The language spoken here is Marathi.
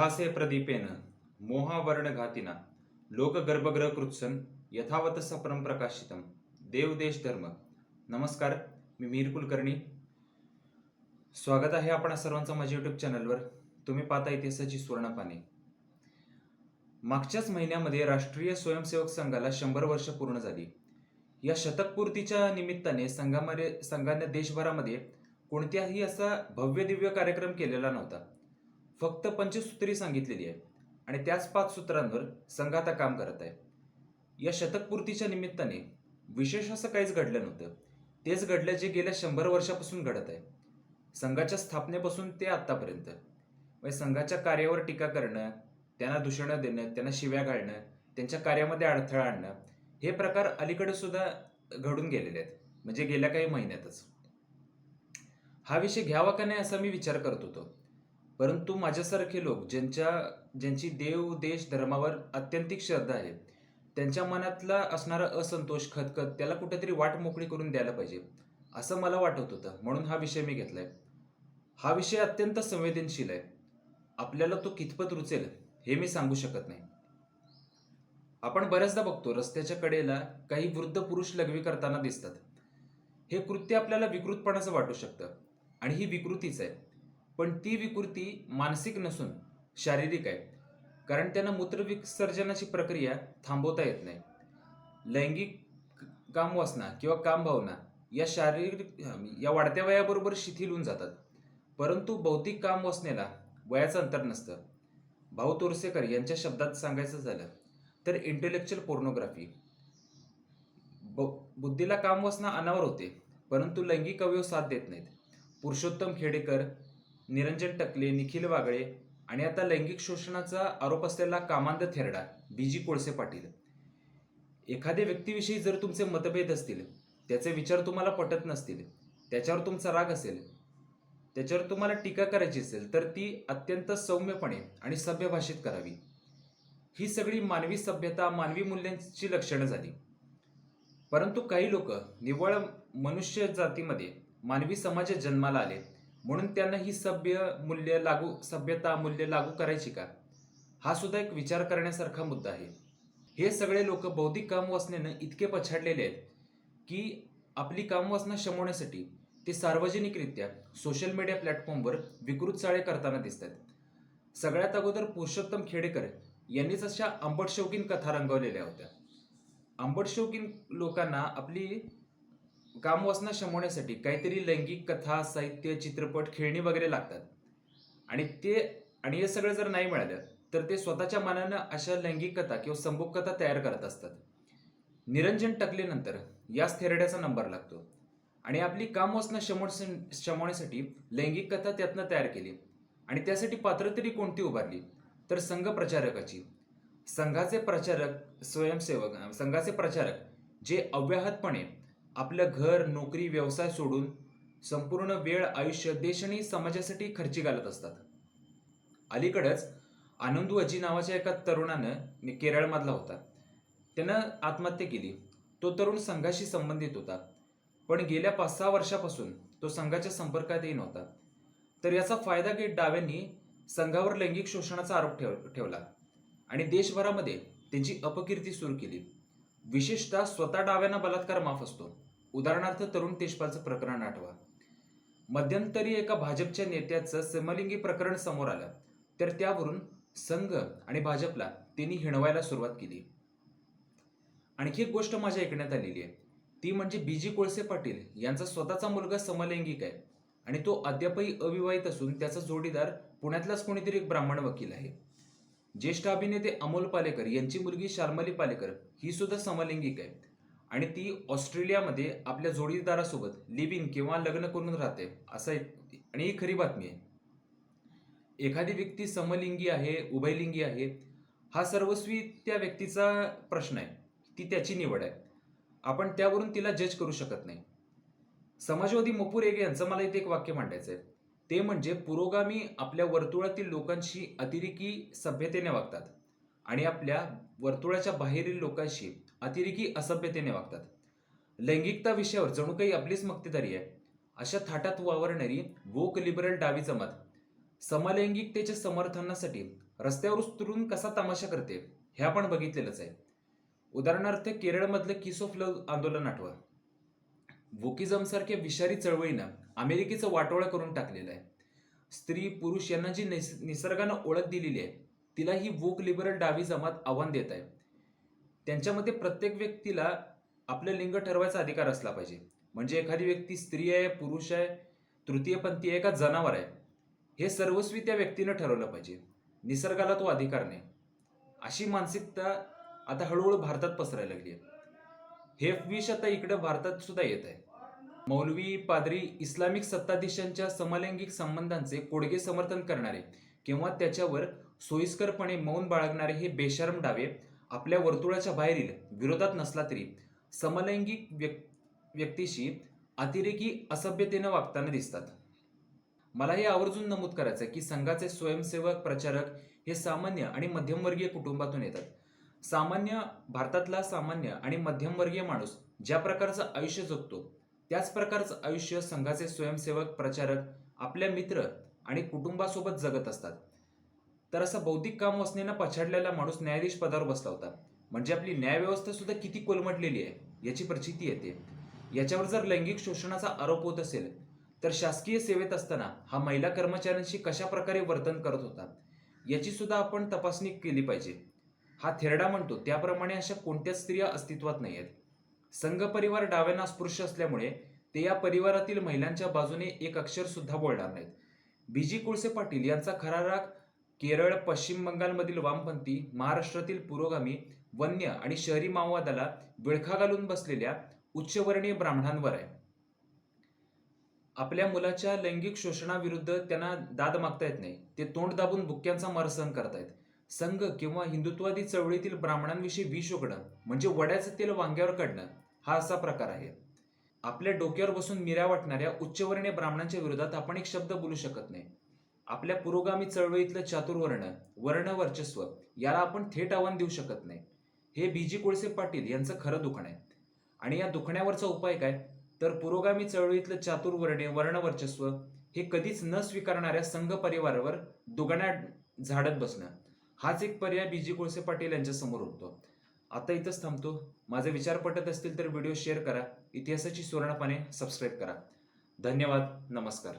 प्रभासे प्रदीपेन मोहावर्ण घातिना लोक कृत्सन यथावत सपरम प्रकाशितम देव देश धर्म. नमस्कार मी मीर कुलकर्णी. स्वागत आहे आपण सर्वांचं माझ्या यूट्यूब चॅनलवर. तुम्ही पाहता इतिहासाची सुवर्णपाने. मागच्याच महिन्यामध्ये राष्ट्रीय स्वयंसेवक संघाला शंभर वर्ष पूर्ण झाली. या शतकपूर्तीच्या निमित्ताने संघामध्ये संघाने देशभरामध्ये कोणत्याही असा भव्य दिव्य कार्यक्रम केलेला नव्हता. फक्त पंचसूत्री सांगितलेली आहे आणि त्याच पाच सूत्रांवर संघ आता काम करत आहे. या शतकपूर्तीच्या निमित्ताने विशेष असं काहीच घडलं नव्हतं. तेच घडलं जे गेल्या शंभर वर्षापासून घडत आहे. संघाच्या स्थापनेपासून ते आत्तापर्यंत. म्हणजे संघाच्या कार्यावर टीका करणं त्यांना दूषणं देणं त्यांना शिव्या घालणं त्यांच्या कार्यामध्ये अडथळा आणणं हे प्रकार अलीकडे सुद्धा घडून गेलेले आहेत. म्हणजे गेल्या काही महिन्यातच. हा विषय घ्यावा का नाही असा मी विचार करत होतो. परंतु माझ्यासारखे लोक ज्यांच्या ज्यांची देव देश धर्मावर अत्यंतिक श्रद्धा आहे त्यांच्या मनातला असणारा असंतोष खतखत त्याला कुठेतरी वाट मोकळी करून द्यायला पाहिजे असं मला वाटत होतं. म्हणून हा विषय मी घेतलाय. हा विषय अत्यंत संवेदनशील आहे. आपल्याला तो कितपत रुचेल हे मी सांगू शकत नाही. आपण बऱ्याचदा बघतो रस्त्याच्या कडेला काही वृद्ध पुरुष लघवी करताना दिसतात. हे कृत्य आपल्याला विकृतपणाचं वाटू शकतं. आणि ही विकृतीच आहे. पण ती विकृती मानसिक नसून शारीरिक आहे. कारण त्यांना मूत्रविसर्जनाची प्रक्रिया थांबवता येत नाही. लैंगिक कामवासना किंवा कामभावना या शारीरिक या वाढत्या वयाबरोबर शिथिल होऊन जातात. परंतु भौतिक कामवासनेला वयाचं अंतर नसतं. भाऊ तोरसेकर यांच्या शब्दात सांगायचं झालं तर इंटेलेक्च्युअल पोर्नोग्राफी बुद्धीला कामवासना अनावर होते परंतु लैंगिक अवयव साथ देत नाहीत. पुरुषोत्तम खेडेकर निरंजन टकले निखिल वागळे आणि आता लैंगिक शोषणाचा आरोप असलेला कामांद थेरडा बीजी कोळसे पाटील. एखाद्या व्यक्तीविषयी जर तुमचे मतभेद असतील त्याचे विचार तुम्हाला पटत नसतील त्याच्यावर तुमचा राग असेल त्याच्यावर तुम्हाला टीका करायची असेल तर ती अत्यंत सौम्यपणे आणि सभ्य भाषेत करावी. ही सगळी मानवी सभ्यता मानवी मूल्यांची लक्षणं झाली. परंतु काही लोक निव्वळ मनुष्य जातीमध्ये मानवी समाजात जन्माला आले म्हणून त्यांना ही सभ्य मूल्य लागू सभ्यता मूल्य लागू करायची का? हा सुद्धा एक विचार करण्यासारखा मुद्दा आहे. हे सगळे लोक बौद्धिक कामवासनेनं इतके पछाडलेले आहेत की आपली कामवासना शमवण्यासाठी ते सार्वजनिकरित्या सोशल मीडिया प्लॅटफॉर्मवर विकृत चाळे करताना दिसतात. सगळ्यात अगोदर पुरुषोत्तम खेडेकर यांनीच अशा आंबट शौकीन कथा रंगवलेल्या होत्या. आंबट शौकीन लोकांना आपली कामवासना शमवण्यासाठी काहीतरी लैंगिक कथा साहित्य चित्रपट खेळणी वगैरे लागतात. आणि ते आणि हे सगळं जर नाही मिळालं तर ते स्वतःच्या मनानं अशा लैंगिक कथा किंवा संभोग कथा तयार करत असतात. निरंजन टकलेनंतर याच थेरड्याचा नंबर लागतो. आणि आपली कामवासना शमव शमवण्यासाठी लैंगिक कथा त्यातनं तयार केली. आणि त्यासाठी पात्र तरी कोणती उभारली? तर संघ प्रचारकाची. संघाचे प्रचारक स्वयंसेवक संघाचे प्रचारक जे अव्याहतपणे आपलं घर नोकरी व्यवसाय सोडून संपूर्ण वेळ आयुष्य देश आणि समाजासाठी खर्ची घालत असतात. अलीकडच आनंदू अजी नावाच्या एका तरुणानं केरळमधला होता. त्यानं आत्महत्या केली. तो तरुण संघाशी संबंधित होता. पण गेल्या पाच सहा वर्षापासून तो संघाच्या संपर्कातही नव्हता तर याचा फायदा घेत डाव्यांनी संघावर लैंगिक शोषणाचा आरोप ठेव ठेवला आणि देशभरामध्ये त्यांची अपकीर्ती सुरू केली. विशेषतः स्वतः डाव्यांना बलात्कार माफ असतो. उदाहरणार्थ तरुण तेजपालचं प्रकरण आठवा. मध्यंतरी एका भाजपच्या नेत्याचं समलिंगी प्रकरण समोर आलं. तर त्यावरून संघ आणि भाजपला त्यांनी हिणवायला सुरुवात केली. आणखी एक गोष्ट माझ्या ऐकण्यात आलेली आहे. ती म्हणजे बीजी कोळसे पाटील यांचा स्वतःचा मुलगा समलैंगिक आहे आणि तो अद्यापही अविवाहित असून त्याचा जोडीदार पुण्यातलाच कोणीतरी एक ब्राह्मण वकील आहे. ज्येष्ठ अभिनेते अमोल पालेकर यांची मुलगी शार्मली पालेकर ही सुद्धा समलैंगिक आहे. आणि ती ऑस्ट्रेलियामध्ये आपल्या जोडीदारासोबत लिव्हिंग किंवा लग्न करून राहते असं एक आणि ही खरी बातमी आहे. एखादी व्यक्ती समलिंगी आहे उभयलिंगी आहे हा सर्वस्वी त्या व्यक्तीचा प्रश्न आहे. ती त्याची निवड आहे. आपण त्यावरून तिला जज करू शकत नाही. समाजवादी मपूर एगे यांचं मला इथे एक वाक्य मांडायचं आहे ते म्हणजे पुरोगामी आपल्या वर्तुळातील लोकांशी अतिरेकी सभ्यतेने वागतात. आणि आपल्या वर्तुळाच्या बाहेरील लोकांशी अतिरेकी असभ्यतेने वागतात. लैंगिकता विषयावर जणू काही आपलीच मक्तेदारी आहे. अशा थाटात वावरणारी वोक लिबरल डावी जमात. समलैंगिकतेच्या समर्थनासाठी रस्त्यावर उतरून कसा तमाशा करते हे आपण बघितलेलंच आहे. उदाहरणार्थ केरळमधलं किस ऑफ लव आंदोलन आठवा. वोकिझमसारख्या विषारी चळवळीनं अमेरिकेचं वाटोळं करून टाकलेलं आहे. स्त्री पुरुष यांना जी निस निसर्गानं ओळख दिलेली आहे तिला ही वोक लिबरल डावी जमात आव्हान देत आहे. त्यांच्यामध्ये प्रत्येक व्यक्तीला आपलं लिंग ठरवायचा अधिकार असला पाहिजे. म्हणजे एखादी व्यक्ती स्त्री आहे पुरुष आहे तृतीयपंथी आहे का जनावर आहे हे सर्वस्वी त्या व्यक्तीनं ठरवलं पाहिजे. निसर्गाला तो अधिकार नाही. अशी मानसिकता आता हळूहळू भारतात पसरायला लागली आहे. हे विष आता इकडं भारतात सुद्धा येत आहे. मौलवी पादरी इस्लामिक सत्ताधीशांच्या समलैंगिक संबंधांचे कोडगे समर्थन करणारे किंवा त्याच्यावर सोयीस्करपणे मौन बाळगणारे हे बेशरम डावे आपल्या वर्तुळाच्या बाहेरील विरोधात नसला तरी. समलैंगिक व्यक व्यक्तीशी अतिरेकी असभ्यतेनं वागताना दिसतात. मला हे आवर्जून नमूद करायचं आहे की संघाचे स्वयंसेवक प्रचारक हे सामान्य आणि मध्यमवर्गीय कुटुंबातून येतात. सामान्य भारतातला सामान्य आणि मध्यमवर्गीय माणूस ज्या प्रकारचं आयुष्य जगतो त्याच प्रकारचं आयुष्य संघाचे स्वयंसेवक प्रचारक आपल्या मित्र आणि कुटुंबासोबत जगत असतात. तर असं बौद्धिक काम वसनेनं पछाडलेला माणूस न्यायाधीश पदावर बसला होता. म्हणजे आपली न्यायव्यवस्था सुद्धा किती कोलमटलेली आहे याची प्रचिती येते. याच्यावर जर लैंगिक शोषणाचा आरोप होत असेल तर शासकीय सेवेत असताना हा महिला कर्मचाऱ्यांशी कशा प्रकारे वर्तन करत होता याची सुद्धा आपण तपासणी केली पाहिजे. हा थेरडा म्हणतो त्याप्रमाणे अशा कोणत्याच स्त्रिया अस्तित्वात नाही आहेत संघ परिवार डाव्यांना अस्पृश्य असल्यामुळे ते या परिवारातील महिलांच्या बाजूने एक अक्षर सुद्धा बोलणार नाहीत. बीजी कोळसे पाटील यांचा खरा राग केरळ पश्चिम बंगालमधील वामपंथी महाराष्ट्रातील पुरोगामी वन्य आणि शहरी माओवादाला विळखा घालून बसलेल्या उच्चवर्णीय ब्राह्मणांवर आहे. आपल्या मुलाच्या लैंगिक शोषणाविरुद्ध त्यांना दाद मागता येत नाही. ते तोंड दाबून बुक्क्यांचा मार सहन करतायत. संघ किंवा हिंदुत्वादी चळवळीतील ब्राह्मणांविषयी विष उघडणं म्हणजे वड्याचं तेल वांग्यावर काढणं हा असा प्रकार आहे. आपल्या डोक्यावर बसून मिऱ्या वाटणाऱ्या उच्चवर्णीय ब्राह्मणांच्या विरोधात आपण एक शब्द बोलू शकत नाही. आपल्या पुरोगामी चळवळीतलं चातुर्वर्ण वर्ण वर्चस्व याला आपण थेट आव्हान देऊ शकत नाही. हे बीजी कोळसे पाटील यांचं खरं दुखणं आहे. आणि या दुखण्यावरचा उपाय काय? तर पुरोगामी चळवळीतलं चातुर्वर्णे वर्णवर्चस्व हे कधीच न स्वीकारणाऱ्या संघ परिवारावर दुगण्या झाडत बसणं. हाच एक पर्याय बीजी कोळसे पाटील यांच्या समोर उठतो आता इथंच थांबतो. माझे विचार पटत असतील तर व्हिडिओ शेअर करा. इतिहासाची सुवर्णपाने सबस्क्राईब करा. धन्यवाद. नमस्कार.